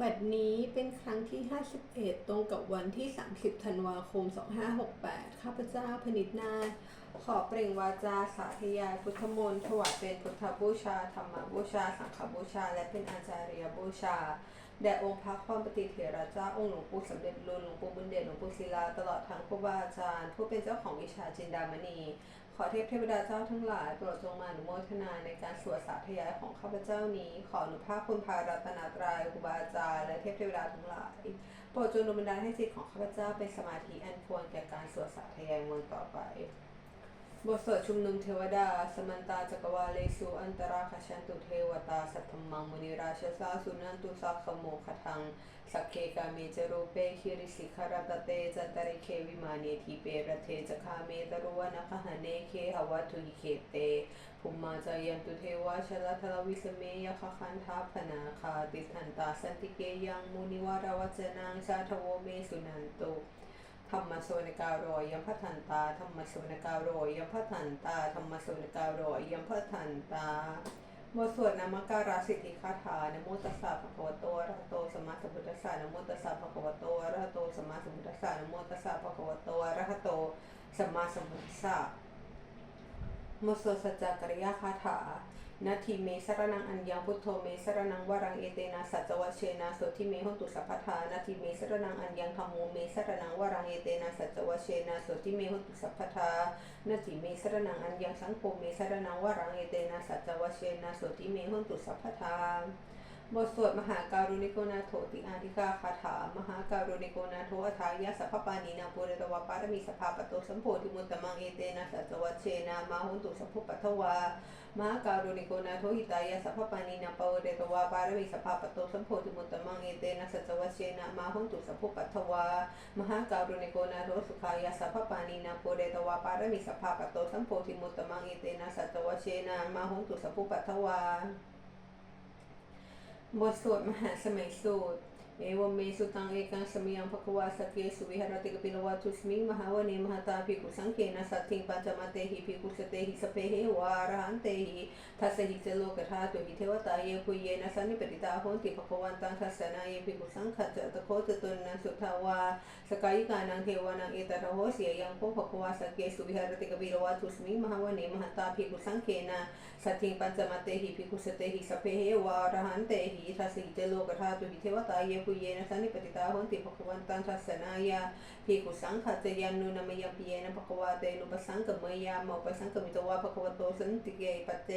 บัดนี้เป็นครั้งที่ 51 ตรงกับวันที่ 30 ธันวาคม 2568 ข้าพเจ้าพนิษนาขอเปล่งวาจาสาธยายพุทธมนต์ถวายเป็นพุทธบูชา ธรรมบูชา สังฆบูชา และเป็นอาจาริยบูชา แด่องค์พระความปฏิเถระเจ้าองค์หลวงปู่สมเด็จรุ่นหลวงปู่บุญเดชหลวงปู่ศิลา ตลอดทั้งครูบาอาจารย์ ผู้เป็นเจ้าของวิชาจินดามณี ขอเทพเทวดาเจ้าทั้งหลาย โปรดจงมาอนุโมทนาในการสวดสาธยายของข้าพเจ้านี้ ขออนุภาพคุณพารัตนาตรายครูบาอาจารย์และเทพเทวดาทั้งหลายโปรดจงดลบันดาลให้จิตของข้าพเจ้าเป็นสมาธิอันควรแก่การสวดสาธยายมนต์ต่อไป บทสวดชุมนุมเทวดา สมันตาจักรวาเลสุอันตราคชันตุเทวตา สัทธมังมุนิราชสาสุนันตุสักขโมคทัง สักเคกาเมจรูเปคิริสิขารตเตจันตริเควิมานีทีเปรเทจคาเมตรุวนะคหเนเคหวัตุหิเคเตภุมมาจายันตุเทวาชลทลวิสเมยคคันทาพนาคาติทันตาสันติเกยังมุนิวารวัจนังชาทโวเมสุนันตุ ธรรมสวนกาโรยยมพัทันตาธรรมสวนกาโรยยมพัทันตาธรรมสวนกาโรยยมพัทันตาบทสวดนามการาสิทธิคาถานโมตัสสะภะคะวะโตอะระหะโตสัมมาสัมพุทธัสสะนโมตัสสะภะคะวะโตอะระหะโตสัมมาสัมพุทธัสสะนโมตัสสะภะคะวะโตอะระหะโตสัมมาสัมพุทธัสสะบทสวดสัจจกริยคาถา นาทีเมสรนังอัญญังพุทโธเมสรนังวรังเอเตนะสัจวัชเชนะโสทิเมหตุสัพพทานาทีเมสรนังอัญญังธรรมโมเมสรนังวรังเอเตนะสัจวัชเชนะโสทิเมหตุสัพพทานาทีเมสรนังอัญญังสังโฆเมสรนังวรังเอเตนะสัจวัชเชนะโสทิเมหตุสัพพทาบทสวดมหาการุณิโกนาโถติอาธิกาคาถา มหาการุณิโกนาโถอัฏฐายะสัพพปานีนาปุเรตวาปารมีสภาปโตสัมโพธิมุตตมังเอเตนะสัจวัชเชนะมาหุนตุสัพพุปัทถวา มหาการุณิโกนาโทหิตายะสัพพปานีนาปวเรตวาปารมีสภาปโตสัมโพธิมุตตมังเอเตนะสัจวัชเชนะมาหุนตุสัพพปัทวามหาการุณิโกนาโทสุขายะสัพพปานีนาปุเรตวาปารมีสภาปโตสัมโพธิมุตตมังเอเตนะสัจวัชเชนะมาหุนตุสัพพปัทวาบทสวดมหาสมัยสูตร เอวเมสุตังเอกังสมิยังภควาสกเกสุวิหารติกปิลวัตุสมิงมหาวเนมหตาภิกขุสังเหุเตหิสเปเหวานาตุหิเทวตาเยนะสันนิปติตาโหติภควันตังทัสสนาเยภิกขุสังขจตโคตตุนนันสุทาวาสกายิกานังเทวานังเอตระโหเสียยังโคภควาสกเกสุวิหารติกปิลวัตุสมิงมหานตังเกนะสัตถิงปัญจมเตหิภิกขุสเตหิสพเพเหวาระหันเตหิทัสสิเจโลกธาตุหิเทวตาเยปุเยนะสันตันตังทัสสนายาภิกขุสังขจยันนุนามยปิเยนะภควาเตนุปสังกมยามะปสังกมิตวาภควโตสันติเกปัจเจ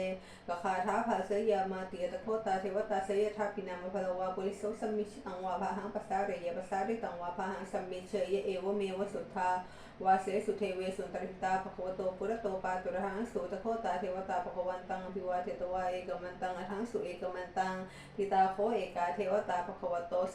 กคาถาภาเสยามาติยตโคตาเทวตาเสยทาปินามะภลวาปุริโสสัมมิชตังวาภาหังปัสสาเรยปัสสาริตังวาภาหังสัมมิเชยเอวเมวสุทธาวาเสสุเทเวสุนตริตาภควโตปุระโตปาตุระหังสุตโคตาเทวตาภควันตังภิวาเทตวาเอกมันตังอทังสุเอกมันตังทิตาโคเอกาเทวตาภควโตส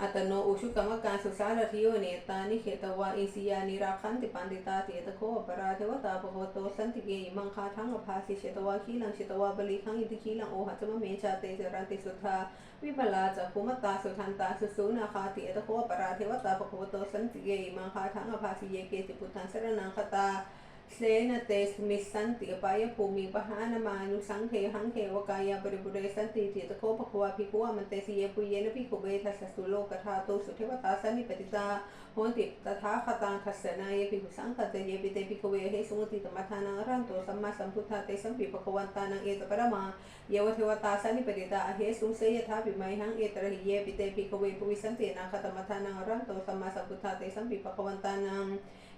อภาสิตราตพิขโวสมาทังสุจิตตังอัตโนอุชุกรรมการศึกษาลัทธิโยเนตานิเขตวาอิสิยานิราคันติปันติตาเตตโคปราเทวตาภควโตสันติเกอิมังคาทังอภาสิเชตวาคีลังเชตวาบลิคังอิติคีลังโอหัจมะเมชาเตจรันติสุทธาวิบลาจักขุมตตาสุทันตาสุสูนาคาติเอตโคปราเทวตาภควโตสันติเกอิมังคาทังอภาสิเยเกติปุตังสรนังคตา เสนเตสมิสันติอปายภูมิปหานามานุสังเทหังเทวกายาบริบุเรสันติเจตโคภควาภิกขุมันเตสีเยปุเยนภิกขุเบทัสสุโลกธาโตสุเทวตาสันิปติตาโหติตถาคตังคัสสนายภิกขุสังกัจเยปิเตภิกขุเวเหสุงติตมัทานังรันโตสัมมาสัมพุทธาเตสัมปิภควันตานังเอตปรมาเยวเทวตาสันิปติตาเหสุงเสยทาปิไมหังเอตระหิเยปิเตภิกขุเวปุวิสันตินาคตมัทานังรันโตสัมมาสัมพุทธาเตสัมปิภควันตานัง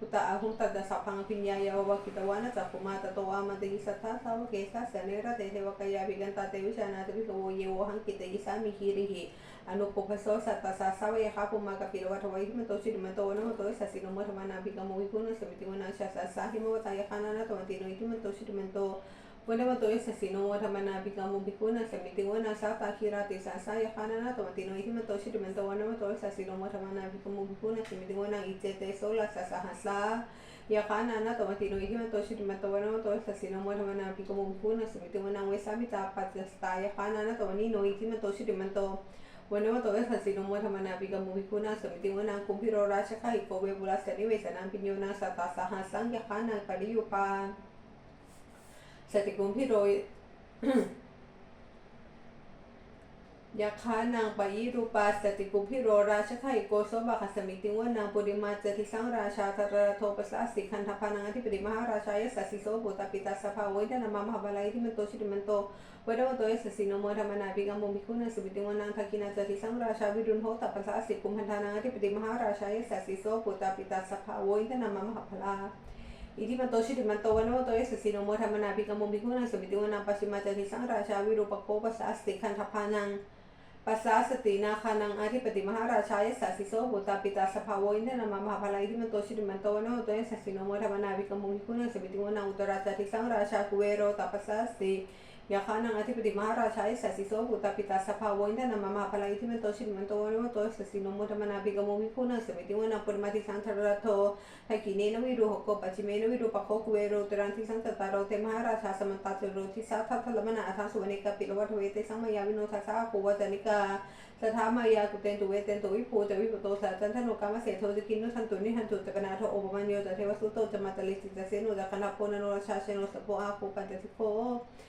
ทวกายานังนามานิเทสิสามิปิกเวเทวกายานังนามานิตา Whenever ese sino ora mana bigamu bikuna se mitiguna sa pa kira te sa sa ya hanana to matino ihi mato shi mento wana mato ese sino ora mana bigamu bikuna se mitiguna iche te sola sa sa hasa ya hanana to matino ihi mato shi mento wana mato ese sino ora mana bigamu bikuna se mitiguna wesa mita pa sta ya hanana to ni no ihi mato shi mento Bueno, todo es así, no muestra manapica mubicuna, sometimuna, cumpiro racha, y cobe, bulas, nive, sanan, piñona, satasa, hasan, yahana, palillo, pan. We bula sa ni we sa nan pinyo na sa ta sa hasang ya kana kaliyo pa sa ti kumpiro ยาคานางปยิรูปาสติกุพิโรราชไขโกโซบาคสมิติว่านางปุริมาจติสังราชาตระโทปัสสาสิคันธพานังอธิปติมหาราชายสัสสิโสบุตปิตาสภาวิดนามามหาบาลัยที่มันโตชิริมันโตวดาวโตยสัสสิโนโมธรรมนาภิกรรมมิคุนาสมิติว่านางทักินาจติสังราชาวิรุณโหตปัสสาสิกุมพันธานังอธิปติมหาราชายสัสสิโสบุตปิตาสภาวิดานามามหาบาลา Iti mantoshi di mantawa na to sa sino mo tama na bigam mo biguna sa bitiwan ng pasimata di sang rasya wiru pagpo sa asti kan tapanang ปัสสาสตินาคานังอธิปติมหาพิตาสภาวอินที่มันโตชิริมันโตโนมามหาราชายสสิโสบุตาปิตาสภาวิดนามหาภาลาย ที่มันโตชิริมันโตโนตัวสัสสิโนโมธรร มนาวิกมุหิคุณสมิติวนาปุรมาติสังทรโททกิเนนวิรุหกปัจจิเมนวิรุปะโคคุเวโรตรันทิสังตตารโตเตมหาราชาสมันตาตุโรทิสาทัทลมนาอัทาสุวเนกปิโลวัตเวเตสังมายาวิโนทัสสะโควัจนิกาสถามายากุเตนตุเวเตนตุวิภูจะวิปโตสาจันทโนกามเสโทจะกินนุทันตุนิหันตุจะกนาโทโอปมัญโยจะเทวสุโตจะมาตลิสิจะเสนุจะคณะโพนโนราชาเชโนสโปอาคูปันจะสิโคเจวติมพรุสุเดวาชสาเอเตจันเยจะราชาโนคันธภาสาราชุบิโมานาบิกัมมุมิกุนัสมิติวนาทัพ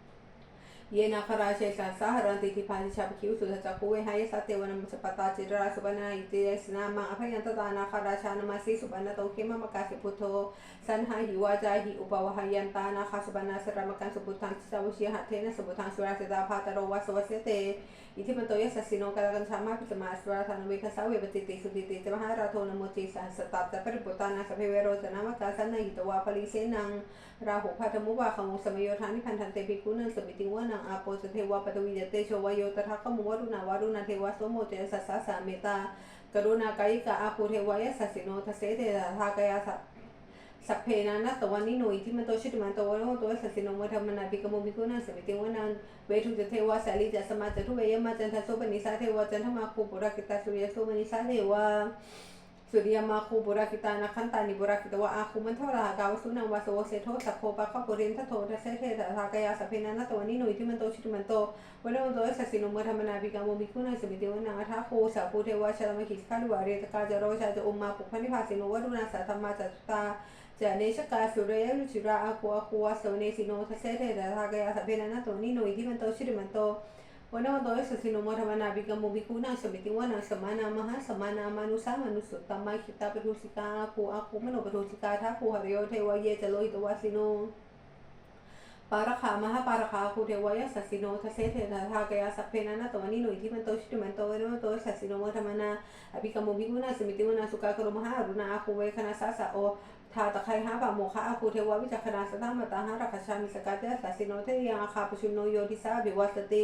ये नाखराशे साहरन्ति तिफानि शबकिउ सुधचकु वे हाय सत्यवनं सपता चिरा सुबना इति स्नामा अभयन्त तानाखराशानमसि सुबना तौके मम कासि पुथो सन्हा हिवा जाहि उपवहयन्ता नाखा सुबना सरमकं सुपुतां सवश्य हथेन सुपुतां सुरासिदा भातरो वसवस्यते ඉතිපතෝය සසිනෝ කරගන් සමාපිත මාස්වර සනුවේක සව්‍ය බතිතේ සුදිතේ තමහා රතෝ නමෝ තේසං සතප්ත පරිපෝතන සභේවරෝ තනම කාසන්න හිතවා පලිසේ නං රාහු පත මුවා කමු සමයෝ ථානි පන්තන්තේ පිකුණ සුමිති වන ආපෝස තේවා පත විජතේ සෝවා යෝතරහ කමු වරුණ වරුණ තේවා සෝමෝතේ සසසා මෙතා කරුණා කයික ආපුරේ වය සසිනෝ තසේ දේ හාකයා สัพเพนานะตัวานิโนอิทิมันโตชุติมันตัวะโรตัวสัสสินงวธรรมนาบิกมุมิกุนาสมิติวนันเวทุจเทวะสาลีจะสมาจะทุเวยมาจันทโสปนิสาเทวะจันทมาคูบุรักิตาสุริยโสปนิสาเทวะสุริยมาคูบุราคิตานักขันตานิบุราคิตาวะอาคูมันเทวรากาวสุนังวาสวเสโทสัพโพปะขปุริยนทโททัสเทสากายาสัพเพนานะตัวนี้หนอิทิมันโตชิติมันโตวะเลวันโตสัสสินมธรรมนาภิกามมิคุนาสมิติวนาทาโคสัพพเทวะชะลมขิสคาลุวาเรตกาจโรชาจะอมมาปุพนิพาสิโนวะรุนาสัตมาจัตตา กยาสเพนานาตัวนี้หน่วยที่มันโตชิติมันโตวดมันโตสัสิโนโมทวนาบิกาบุมิคุนาสบิติวนาสเทเตเทวนิกายาสเพน ทาตะไคร้ห้าบาโมคะอาคูเทววิจักขณาสตังมตาหารักชามิสกัดยะสาสิโนเทียอาคาปชุนโนโยทิสาบิวัสติ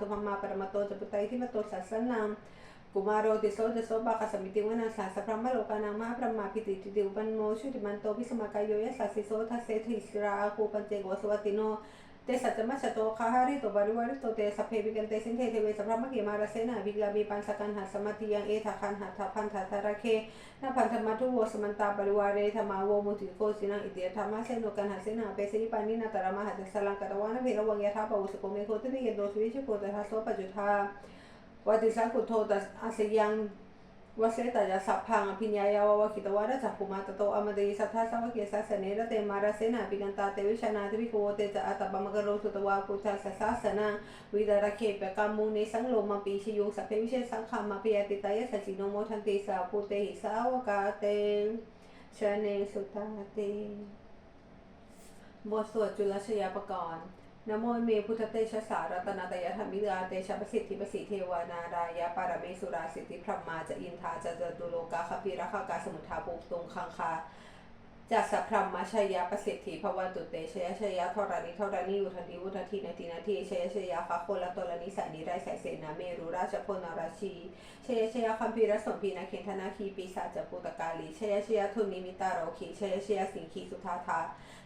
นชุติมันโตพิสมากายโยยสัสสิโสทัสเสทิสราคูปัญเจโกสวัติโน เตสัจมัสโตคาหาริโตบาริวาริโตเตสัพเพวิกันเตสินเทเทเวสัพพะมะเกมาราเสนาวิกาบีปันสกันหัสมาติยังเอทาคันหัตถพันธาธาระเคนาพันธมัทุโวสมันตาบริวาเรธรรมาโวมุติโกสินังอิเตียธรรมะเสโนกันหัสเสนาเปสิริปานินาตระมหัตสลังกตวานะเวรวังยะทาปะวุสโกเมโคติเวเยโดสวิชโกตทัสโสปัจจุทาวัติสังกุโทตัสอาศยัง วเสตยาสัพพังอภิญญายาวะคิตวาระจักขุมาตโตอมเดยสัทธาสวกเกสาสเนระเตมาราเสนาปิกันตาเตวิชนาเตวิโกเตจะอัตบมกโรสุตวาปุจัสสาสนาวิดาระเคปกามุเนสังโลมาปีชยุงสัพเพวิเชสังขามาปิยติตายสัจิโนโมทันติสาภูเตหิสาวกาเตชเนสุตาเตบทสวดจุลชยาปกรณ์ นโมเมพุทธเตชะสารัตนาตยธรรมิกาเตชะประสิทธิประสิทธิเทวานารายะปารเมสุราสิทธิพรหมาจะอินทาจะจตุโลกาคปิระคากาสมุทาปุกตุงคังคา จัสสะพรหมชยาประสิทธิภวันตุเตชยชยาทรานิทรานิอุทันติอุทันทีนาทีนาทีชยชยาคะโคละตระนิสันนิไรสายเสนาเมรุราชพลนาราชีชยชยาคัมภีรสมพีนาเคนธนาคีปีศาจปุตกาลีชยชยาทุนิมิตาโรคีชยชยาสิงคีสุธาธา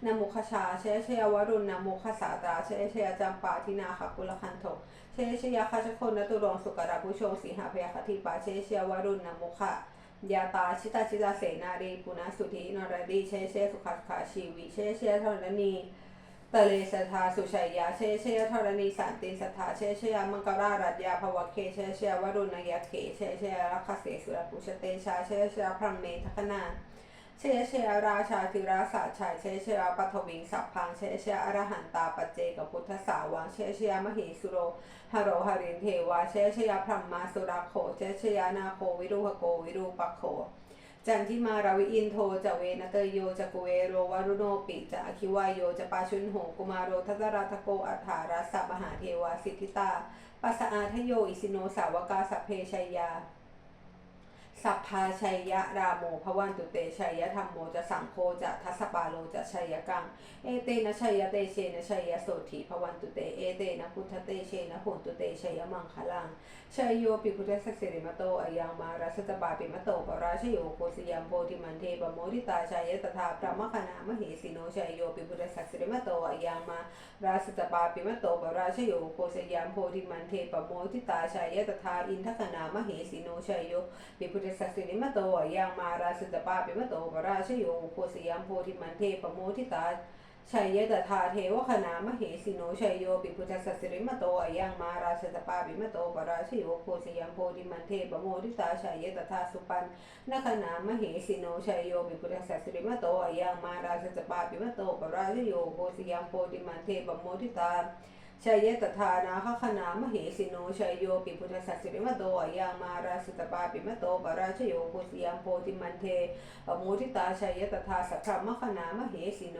นามุขชาชยชยวรุณนามุขสาตราชยชยจำปาทินาคกุลคันโทเชยชยคาชคนนตุรงสุกราบุโชสีหาพยาคติปาชยชยวรุณนามุข ยาตาชิตาชิตาเสนารีปุณสุธีนรดีเชเชสุขัสขาชีวิเชเชธรณีเตเลสทาสุชัยยาเชเชธรณีสันติสัทธาเชเชยมังกรารัตยาภวเคเชเชวรุณยาเขเชเชรัคเสสุรปุชเตชาเชเชพรหมเมทคนา เชเชยราชาธิราสาชัยเชเชยปัทวิงสัพพังเชเชอรหันตาปเจกพุทธสาวังเชเชยมหิสุโรหโรหรินเทวาเชเชยพรหมมาสุราโคเชเชยนาโควิรุหโกวิรูปโคจันทิมาราวิอินโทจะเวนเตโยจะกุเวโรวารุโนปิจะอคิวายโยจะปาชุนโหกุมารโรทัตราทโกอัฏฐารัสสะมหาเทวาสิทธิตาปัสสะอาทโยอิสิโนสาวกาสัพเพชัยยา สัพพาชัยยะรามโมภวันตุเตชัยยะธรรมโมจะสังโฆจะทัสปาโลจะชัยยกัง เอเตนะชัยยะเตเชนะชัยยะโสถีภวันตุเตเอเตนะพุทธเตเชนะโหตุเตชัยยะมังคลังชัยโยปิพุทธสัสสิริมโตอายังมารัสตบาปิมโตปราชโยโคสยัมโพธิมันเทปโมทิตาชัยยะตถาพระมคณามเหสีโนชัยโยปิพุทธสัสสิริมโตอายังมาราสตบาปิมโตปราชโยโคสยัมโพธิมันเทปโมทิตาชัยยะตถาอินทคณามเหสีโนชัยโยปิพุทธสัสสิริมโตยังมาราสตปาปิมโตปราชโยโคสยัมโพธิมันเทปโมทิตาชัยยะตถาเทวคณามเหสีโนชัยโยปิพุทธสัสสิริมโตยังมาราสตปาปิมโตปราชโยโคสยัมโพธิมันเทปโมทิตาชัยยะตถาสุปันนคณามเหสีโนชัยโยปิพุทธสัสสิริมโตยังมาราสตปาปิมโตปราชโยโคสยัมโพธิมัตาชัยยะตถานาคขนามเหสิโนชัยโยปิพุทธสสิริมโตยังมาราสตปาปิมโตปราชโยโคสยัมโพธิมันเทปโมทิตา ชัยยะตถาสัพพมขนามเหสิโน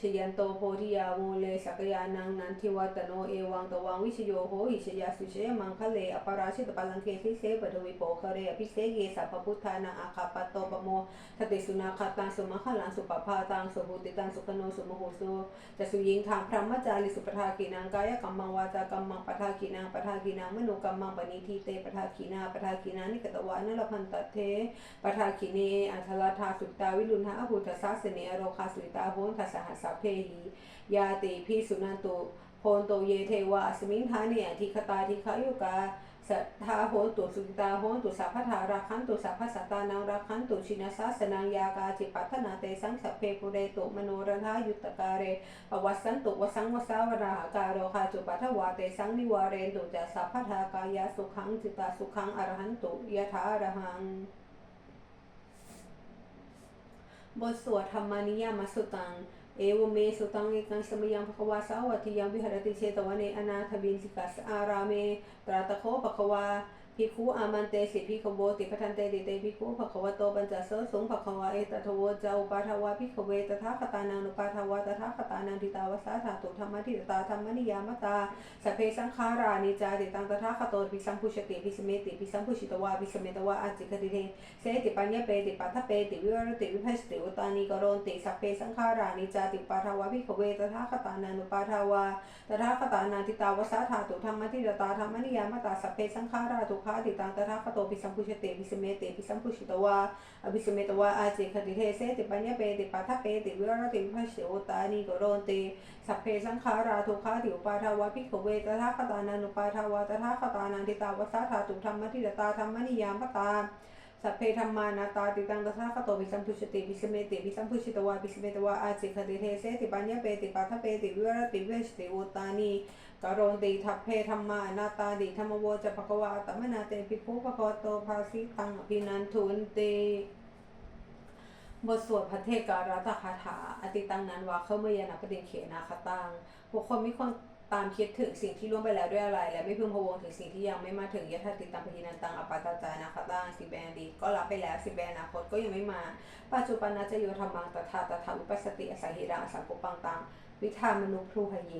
ชยันโตโพธิยาโมเลสักยานังนันทิวัตโนเอวังตวังวิชโยโหหิชยาสุเชยมังคะเลอปราชิตปัลังเคสิเสปทวิโปคเรอภิเสเกสัพพพุทธานาอาคาปโตปโมทติสุนาคาตังสุมะขลังสุปภาตังสุภูติตังสุขโนสุมโหสุจะสุยิงทางพระมจาริสุปทากีนังกายกัมมังวาจากัมมังปทากีนังปทากีนังมโนกัมมังปณิทีเตปทากีนาปทากีนานิกตวานลพันตเทปทาคิเนอัทลทาสุตตาวิรุณหะอหุทสาสเนอโรคาสุตาโหนทัสหัสสะเพหียาติพิสุนันตุโพนโตเยเทวะสมิงทาเนียทิคตาทิขายุกาสัทธาโหนตุสุตาโหนตุสัพพทาราคันตุสัพพสัตานังราคันตุชินาสาสนังยากาจิปัทนาเตสังสัพเพปุเรตุมโนรทายุตตกาเรปวัสสันตุวสังวสาวราหการโรคาจุปัทวาเตสังนิวาเรนตุจะสัพพทากายาสุขังจิตาสุขังอรหันตุยะถาอรหังบทสวดธรรมานิยามสุตัง เอวเมสุตังเอกัง สมยังภควาสาวัติยังวิหรติเชตวเนอาถบินสิกัสอารามเตราตะโคภควาภิกขุอามันเตสิภิกขโวติปทันเตติเตภิกขุภควโตปัญจโสสงภควาเอตทโวจาอุปาทวาภิกขเวตถาคตานังอุปาทวาตถาคตานังทิตาวสาธาตุธรรมทิตตาธรรมนิยามตาสเพสังขารานิจาติตังตถาคโตภิสัมพุชติภิสเมติภิสัมพุชิตวาภิสเมตวาอาจิกติเทเสติปัญญเปติปัทเปติวิวรติวิภัสติอุตานิกรณติสพเพสังขารานิจาติปาทวาภิกขเวตถาคตานังอุปาทวาตถาคตานังทิตาวสาธาตุธรรมทิตตาธรรมนิยามตาสเพสังขาราทุกาติตังตถาคโตปิสัมพุชติภิสเมติภิสัมพุชิตวาอภิสเมตวาอาเจคติเทเสติปัญญเปติปัทเปติวิรติวิภัสติอุตานิกรณติสัพเพสังขาราทุกขาติอุปาทวาภิกขเวตถาคตานังอุปาทวาตถาคตานันติตาวัสาธาตุธรรมทิตตาธรรมนิยามตา สัพเพธรรมานาตาติตังตถาคตวิสัมพุชติวิสเมติวิสัมพุชิตวาวิสเมตวาอาจิคติเทเสติปัญญเปติปัทเปติวิวรติเวชติอุตานีกโรนติทัพเพธรรมานาตาดิธรรมโวจะภควาตมนาเตปิภูภควโตภาสิตังอภินันทุนเตบทสวดพระเทการัตคาถาอติตังนันวาเข้าเมยนาปฏิเขนาคตังบุคคลมีคน ตามคิดถึงสิ่งที่ล่วงไปแล้วด้วยอะไร และไม่พึงพะวงถึงสิ่งที่ยังไม่มาถึงยะทัติตังปฏินันตังอปาตาจานาคตังสิแบนดีก็รับไปแล้วสิแบนอนาคตก็ยังไม่มา ปัจจุบันนาจะโยธรรมังตถาตถาวิปัสสติอสังหิรังอสังกุปังตังวิธามนุพรูหเย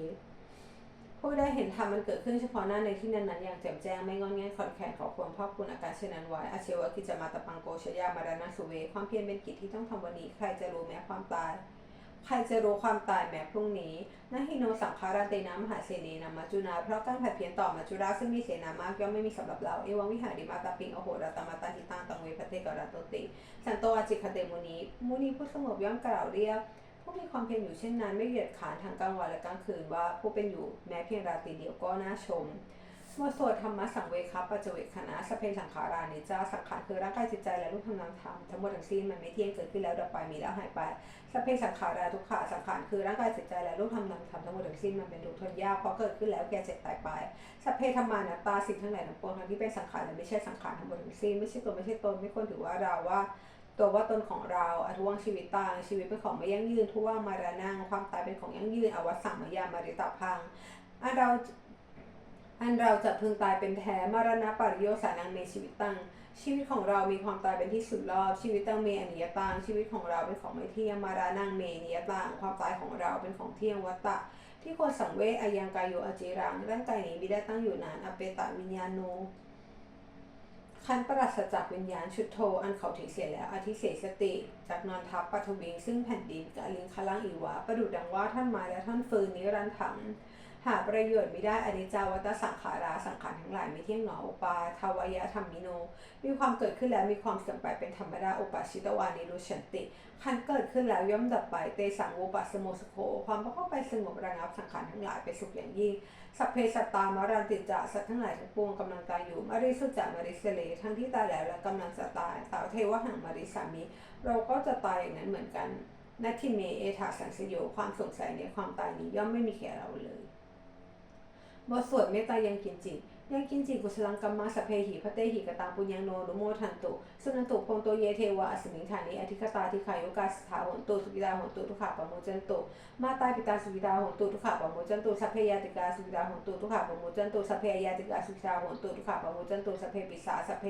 ผู้ได้เห็นธรรมมันเกิดขึ้นเฉพาะหน้าในที่นั้นๆอย่างแจ่มแจ้งไม่งอนแงนขอนแขนขอควรภาพคุณอาการเช่นนั้นไว้อาเชวะกิจมาตะปังโกชยามารานาสุเว ความเพียรเป็นกิจที่ต้องทำวันนี้ใครจะรู้แม้ความตาย ใครจะรู้ความตายแม้พรุ่งนี้นาฮิโนสังคาราเตนะมหาเสนีนามาจุนา เพราะการผัดเพี้ยนต่อมาจุราซึ่งมีเสนามากย่อมไม่มีสำหรับเรา เอวังวิหาริมาตาปิงอโหราตมาตาหิตังตังเวพเตกราโตติสันโตอาจิคเตมุนีมุนีผู้สงบย่อมกล่าวเรียกผู้มีความเพียรอยู่เช่นนั้นไม่เหยียดขานทางกลางวันและกลางคืนว่าผู้เป็นอยู่แม้เพียงราตรีเดียวก็น่าชม บทสวดธรรมะสังเวคับปัจเวคณะสเพสังขารานิจจาสังขารคือร่างกายจิตใจและรูปธรรมนามธรรมทั้งหมดทั้งสิ้นมันไม่เที่ยงเกิดขึ้นแล้วดับไปมีแล้วหายไปสเพสังขาราทุกขาสังขารคือร่างกายจิตใจและรูปธรรมนามธรรมทั้งหมดทั้งสิ้นมันเป็นทุกข์ทนยากเพราะเกิดขึ้นแล้วแก่เจ็บตายไปสเพธรรมานัตตาสิ่งทั้งหลายทั้งปวงทั้งที่เป็นสังขารและไม่ใช่สังขารทั้งหมดทั้งสิ้นไม่ใช่ตัวไม่ใช่ตนไม่ควรถือว่าเราว่าตัวว่าตนของเราอทวงชีวิตต่างชีวิตเป็นของไม่ยั่งยืนทุว่ามารานังความตายเป็นของยั่งยืนอวสังมายามาริตาพังอเรา อันเราจะพึงตายเป็นแท้มรณะปริโยสานังในชีวิตตังชีวิตของเรามีความตายเป็นที่สุดรอบชีวิตตังเมอนิยตังชีวิตของเราเป็นของไม่เที่ยงมารานังเมนิยตังความตายของเราเป็นของเที่ยงวัตตะ ที่ควรสังเวชอายังกายโยอจิรังร่างกายนี้ไม่ได้ตั้งอยู่นานอเปตะวิญญาณโนคันปราศจากวิญญาณชุดโทอันเขาถึงเสียแล้วอธิเสสติ จากนอนทับปัทวิงซึ่งแผ่นดินกะลิงคลังอีวาประดุดดังว่าท่านไม้และท่านฟืนนิรันถัง หาประโยชน์ไม่ได้อนิจจาวัตสังขาราสังขารทั้งหลายไม่เที่ยงหนออุปาทวายะธรรมิโน มีความเกิดขึ้นแล้วมีความเสื่อมไปเป็นธรรมดาอุปาชิตวานิรุชันติคันเกิดขึ้นแล้วย่อมดับไปเตสังโวปัสโมสโคความเข้าไปสงบระงับสังขารทั้งหลายไปสุขอย่างยิ่งสัพเพสัตตามรันติจะสัตว์ทั้งหลายทั้งปวงกำลังตายอยู่มาริสุจามาริสเลทั้งที่ตายแล้วและกำลังจะตายสาวเทวหังมาริสามิเราก็จะตายอย่างนั้นเหมือนกันนัตทิเมเอธาสังสโยความสงสัยในความตายนี้ย่อมไม่มีแก่เราเลย บทสวดเมตตายังกินจิ ยังกินจิกุสลังกัมมาสเพหิพระเตหิกตาปุญญงโนนุโมทันตุสนันตุพงโตเยเทวะอสมิงฐานิอธิคตาทิขายโกาสถาหนตุสุกิตาหนตุทุขาปโมจันตุมาตาปิตาสุกิตาหนตุทุขาปโมจันตุสัพเพยาติกาสุกิตาหนตุทุขาปโมจันตุสัพเพยาติกาสุกิตาหนตุทุขาปโมจันตุสัพเพปิสาสัพเพ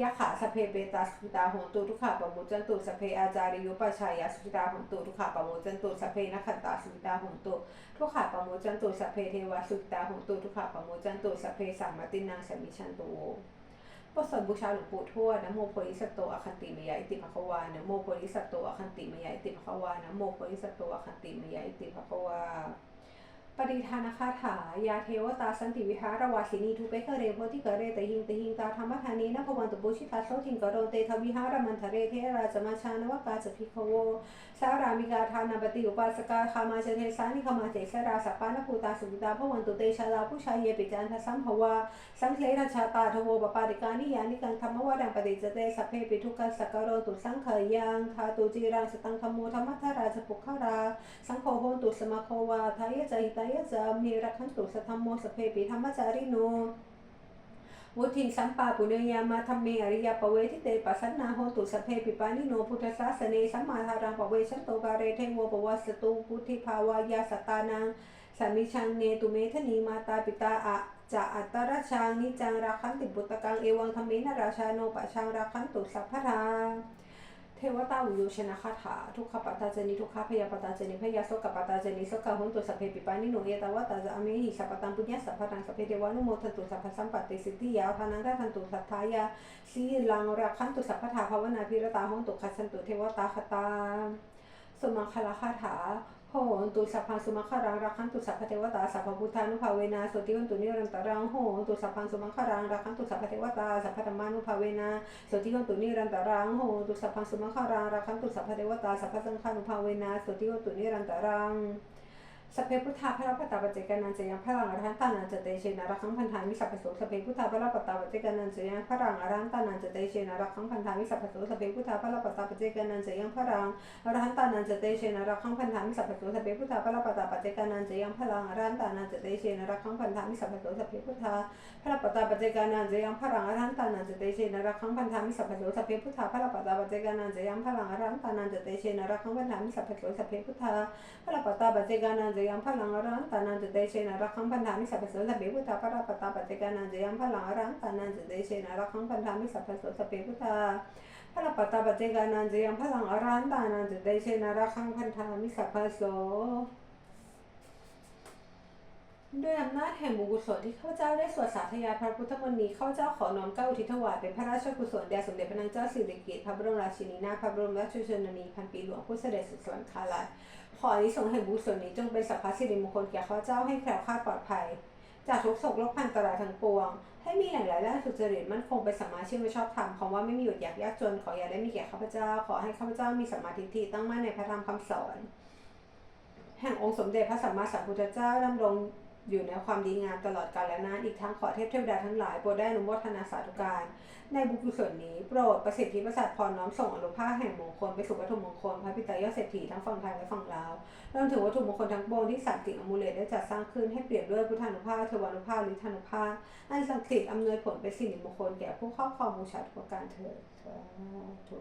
ยะขาสัพเพเบตาสุกิตาหนตุทุขาปโมจันตุสัพเพอาจาริยุปชายาสุกิตาหนตุทุขาปโมจันตุสัพเพนักขันตาสุกิตาหนตุทุขาปโมจันตุสัพเพเทวะสุกิตาหนตุทุขาปโมจันตุสัพเพสัมมตินังสมิชันตุบทสวดบูชาหลวงปู่ทวดนะโมโพลิสัตโตอคันติมยาอิติภควานะโมโพลิสัตโตอคันติมยาอิติภควานะโมโพลิสัตโตอคันติมยาอิติภควา ปฏิทานคาถายาเทวตาสันติวิหารวาสินีทุเปกเรโพธิกเรตหิงตหิงตาธรรมธานีนะพวันตุบุชิตาโสทิงกโรเตทวิหารมันทะเรเทราจมาชานวกาจพิคโวสารามิกาทานาปฏิอุปาสกาคามาเจเทสานิคามาเจสราสปานภูตาสุตาพวันตุเตชาลาผู้ชายเยปิจันทสัมภวาสังเคราชาตาทโวปปาติกานิยานิกังธรรมวดังปฏิจเตสัพเพปิทุกขสักโรตุสังขยังทาตุจีรังสตังธรรมโมธรรมัทราชปุคารา สังโฆโหตุสมาโควาทายะจหิตยะจามีรักขันตุสัทธรรมโมสเพปิธรรมจาริโนวุทิสัมปาปุเนยามาธรรมเมอริยปเวทิเตปัสสนาโหตุสเพปิปานิโนพุทธศาสเนสัมมาทารังปเวชันโตกาเรเทงวปวัสสตุพุทธิภาวายาสตานังสามิชังเนตุเมธนีมาตาปิตาอะจะอัตตราชังนิจังราคันติบุตตกังเอวังธรรมินราชาโนปะชังราคันตุสัพพะทา เทวตาวิโยชนะคาถาทุกขปัตตาเจนิทุกขพยาปัตตาเจนิพยาสกปัตตาเจนิสกหุนตุสัพเพปิปานิโนเอตาวตาจะอเมหิสัพตังปุญญาสัพพังสัพเพเทวานุโมทันตุสัพพสัมปติสิทธิยาพานังราทันตุสัทธายาสีลังระคันตุสัพพทาภาวนาพิรตาหุนตุขัสันตุเทวตาคตาสมังคลาคาถา โหนตุสัพพังสุมังคารังรักขันตุสัพพเทวตาสัพพพุทธานุภาเวนะสติวันตุนิรันตรังโหนตุสัพพังสุมังคารังรักขันตุสัพพเทวตาสัพพธรรมานุภาเวนะสติวันตุนิรันตรังโหนตุสัพพังสุมังคารังรักขันตุสัพพเทวตาสัพพสังฆานุภาเวนะสติวันตุนิรันตรัง สัพเพพุทธาพระปตาปเจกานันเจยังพระรังอรหันตานันเจเตเชนะรักขังพันธามิสัพพโสสัพเพพุทธาพระปตาปเจกานันเจยังพระรังอรหันตานันเจเตเชนะรักขังพันธามิสัพพโสสัพเพพุทธาพระปตาปเจกานันเจยังพระรังอรหันตานันจะเตเชนะรักขังพันธามิสัพพะโสสัพเพพุทธาพระปตาปัจเจกานันจะยังพลังอรหันตานันจะเตเชนะรักขังพันธามิสัพพะโสสัพเพพุทธาพระปตาปัจเจกานันจะยังพลังอรหันตานันจะเตเชนะรักังพันธามิสัพพโสสเพพุทธาพระปตาปเจกานันจะยังพลังอรหันตานันจะเตเชนะรักขังพันธามิสัพพะโสสัพเพพุทธาพระปตาปัจเจกานันจยังพลังอรันตานันจะเตเชนะรักขังพันธามิสัพพะโสสัพเพพุทธาพระปตาปัจเจกานันจะยังพลังอรันตานันจะเตเชนะรักขังพันธามิสัพพะโสสัพเพพุทธาพระปตาปัจเจกานันจะยังพลังอรันตานันจะได้เชนารักขังพันธามิสัพพะโสด้วยอำนาจแห่งบุญกุศลที่ข้าพเจ้าได้สวดสาธยายพระพุทธมนต์ข้าพเจ้าขอน้อมเก้าอุทิศถวายเป็นพระราชกุศลแด่สมเด็จพระนางเจ้าสิริกิติ์พระบรมราชินีนาถพระบรมราชชนนีพันปีหลวงผู้เสด็จสุดสวรรคาลัย ขออนิสงส์แห่งบุญส่วนนี้จงเป็นสัพพสิริมงคลแก่ข้าเจ้าให้แคล้วคลาดปลอดภัย จากทุกโศกโรคภันตรายทั้งปวง ให้มีแหล่งรายได้สุจริตมั่นคงเป็นสัมมาชีพชอบธรรมคำว่าไม่มีหยุดอยากยากจนขออย่าได้มีแก่ข้าพเจ้า ขอให้ข้าพเจ้ามีสัมมาทิฏฐิตั้งมั่นในพระธรรมคำสอน แห่งองค์สมเด็จพระสัมมาสัมพุทธเจ้าดำรง อยู่ในความดีงามตลอดกาลและนานอีกทั้งขอเทพเทวดาทั้งหลายโปรดได้อนุโมทนาสาธุการ ในบุญกุศลนี้โปรดประสิทธิประสาทพรน้อมส่งอนุภาพแห่งมงคลไปสู่วัตถุมงคลพระพิตายอดเศรษฐีทั้งฝั่งไทยและฝั่งลาวรวมถึงวัตถุมงคลทั้งปวงที่สัตติอมูเลตได้จัดสร้างขึ้นให้เปรียบด้วยพุทธานุภาพเทวานุภาพหรือธานุภาพอันศักดิ์สิทธิ์อำนวยผลเป็นสิ่งมงคลแก่ผู้ครอบครองบูชาทุกประการเถิดสาธุ